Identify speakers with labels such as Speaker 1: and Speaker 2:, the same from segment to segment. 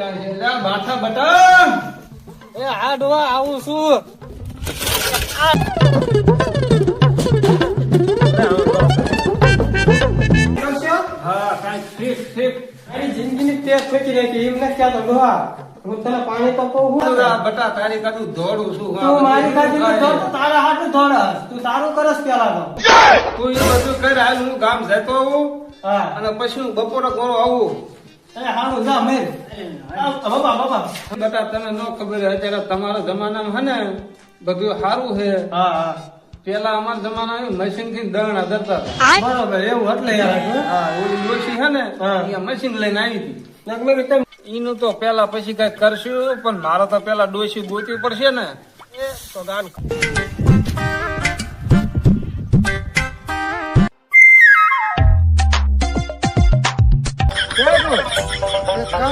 Speaker 1: એડા બાઠા બટા
Speaker 2: એ ડોવા આવું છું.
Speaker 1: હા કાંઈ ઠીક ઠીક.
Speaker 2: તારી જિંદગીની તને પાણી તો કહું
Speaker 1: બટા તારી કાઢું દોડું છું
Speaker 2: તું મારી કાઢી દોડ, તારા હાથું દોડસ તું તારું કરસ પેલા તો.
Speaker 1: તું એ બધું કર હાલ હું ગામ જતો આવું
Speaker 2: હા.
Speaker 1: અને પછી હું બપોરે ઘણો આવું.
Speaker 2: એ હારું જા મેર બાબા બાબા.
Speaker 1: બટા તને ન ખબર અત્યારે તમારા જમાનામાં હે ને બધું સારું છે.
Speaker 2: હા હા.
Speaker 1: પેલા અમારા જમાના મશીનથી દણ હતા.
Speaker 2: બરોબર એવું એટલે યાર
Speaker 1: હા છે ને મશીન લઈને આવી હતી. એનું તો પેલા પછી કઈ કરશું પણ મારે તો પેલા ડોસી ગોતવી પડશે ને. એ તો ગાન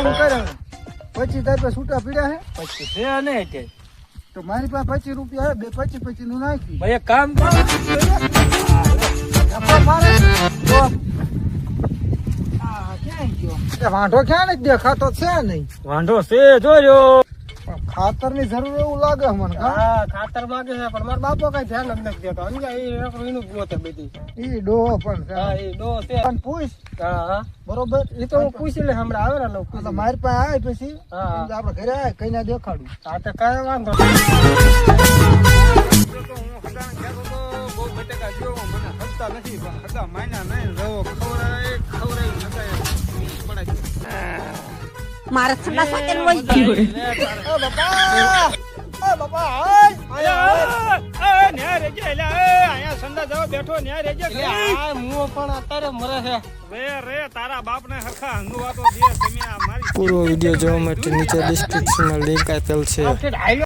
Speaker 3: કામ કરે. પચીસ તારીખે છૂટા પીડ્યા હે?
Speaker 2: પછી છે ને કે
Speaker 3: તો મારી પાસે પચીસ રૂપિયા બે પચીસ પચીસનું નાખી.
Speaker 2: ભાઈ એક કામ કરો.
Speaker 3: વાંઢો ક્યાં નથી દેખાતો છે નહીં.
Speaker 2: વાંધો છે
Speaker 3: પણ ખાતરની જરૂર એવું લાગે મને હા?
Speaker 2: હા ખાતર માંગે છે પણ મારા બાપો કઈ ધ્યાન જ નથી દેતો. સમજાય? એ એનું જ ગોતે બધી.
Speaker 3: ઈ ડોહો પણ છે.
Speaker 2: હા એ ડો છે.
Speaker 3: પણ પૂછ.
Speaker 2: હા હા.
Speaker 3: બરોબર?
Speaker 2: એ તો હું પૂછી લે હમણાં આવે ને લોકો
Speaker 3: આ તો મારી પાસે આવે પછી.
Speaker 2: હા.
Speaker 3: આપણે ઘરે આવે કઈ ના દેખાડું.
Speaker 2: આ તો કઈ વાંધો નહીં.
Speaker 4: મારા ઠંડા સાથે વહી ગયો
Speaker 3: ઓ બાપા ઓ બાપા હાય
Speaker 2: એટલે આ મુઓ પણ અત્યારે મરે છે
Speaker 5: પૂરો વીડિયો જોવા માટે નીચે ડિસ્ક્રિપ્શનમાં લિંક આપેલ છે